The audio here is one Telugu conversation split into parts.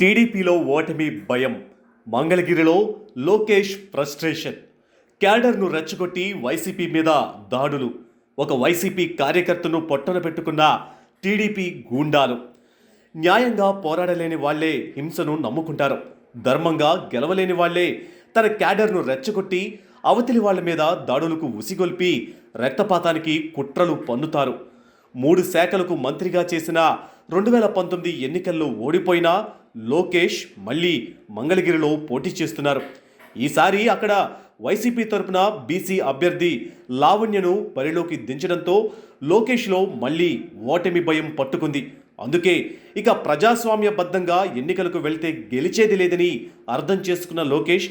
టీడీపీలో ఓటమి భయం. మంగళగిరిలో లోకేష్ ఫ్రస్ట్రేషన్. క్యాడర్ను రెచ్చగొట్టి వైసీపీ మీద దాడులు. ఒక వైసీపీ కార్యకర్తను పొట్టన పెట్టుకున్న టీడీపీ గూండాలు. న్యాయంగా పోరాడలేని వాళ్ళే హింసను నమ్ముకుంటారు. ధర్మంగా గెలవలేని వాళ్ళే తన క్యాడర్ను రెచ్చగొట్టి అవతలి వాళ్ళ మీద దాడులకు ఉసిగొల్పి రక్తపాతానికి కుట్రలు పన్నుతారు. మూడు శాఖలకు మంత్రిగా చేసిన రెండు వేల పంతొమ్మిది ఎన్నికల్లో ఓడిపోయినా లోకేష్ మళ్ళీ మంగళగిరిలో పోటీ చేస్తున్నారు. ఈసారి అక్కడ వైసీపీ తరపున బీసీ అభ్యర్థి లావణ్యను బరిలోకి దించడంతో లోకేష్లో మళ్ళీ ఓటమి భయం పట్టుకుంది. అందుకే ఇక ప్రజాస్వామ్యబద్ధంగా ఎన్నికలకు వెళ్తే గెలిచేది లేదని అర్థం చేసుకున్న లోకేష్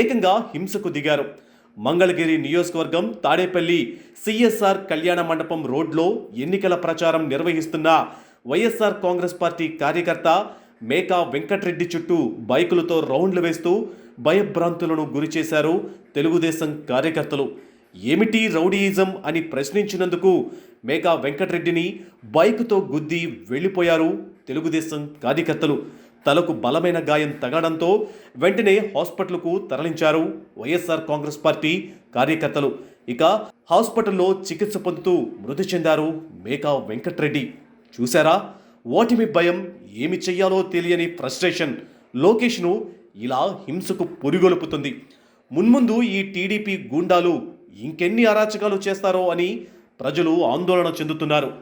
ఏకంగా హింసకు దిగారు. మంగళగిరి నియోజకవర్గం తాడేపల్లి సిఎస్ఆర్ కళ్యాణ మండపం రోడ్లో ఎన్నికల ప్రచారం నిర్వహిస్తున్న వైఎస్ఆర్ కాంగ్రెస్ పార్టీ కార్యకర్త మేకా వెంకట్రెడ్డి చుట్టూ బైకులతో రౌండ్లు వేస్తూ భయభ్రాంతులను గురిచేశారు తెలుగుదేశం కార్యకర్తలు. ఏమిటి రౌడీయిజం అని ప్రశ్నించినందుకు మేకా వెంకటరెడ్డిని బైకుతో గుద్ది వెళ్ళిపోయారు తెలుగుదేశం కార్యకర్తలు. తలకు బలమైన గాయం తగడంతో వెంటనే హాస్పిటల్కు తరలించారు వైఎస్ఆర్ కాంగ్రెస్ పార్టీ కార్యకర్తలు. ఇక హాస్పిటల్లో చికిత్స పొందుతూ మృతి చెందారు మేకా వెంకట్రెడ్డి. చూశారా? ఓటమి భయం ఏమి చెయ్యాలో తెలియని ఫ్రస్ట్రేషన్. లోకేష్ను ఇలా హింసకు పొరిగొలుపుతుంది. మున్ముందు ఈ టీడీపీ గూండాలు ఇంకెన్ని అరాచకాలు చేస్తారో అని ప్రజలు ఆందోళన చెందుతున్నారు.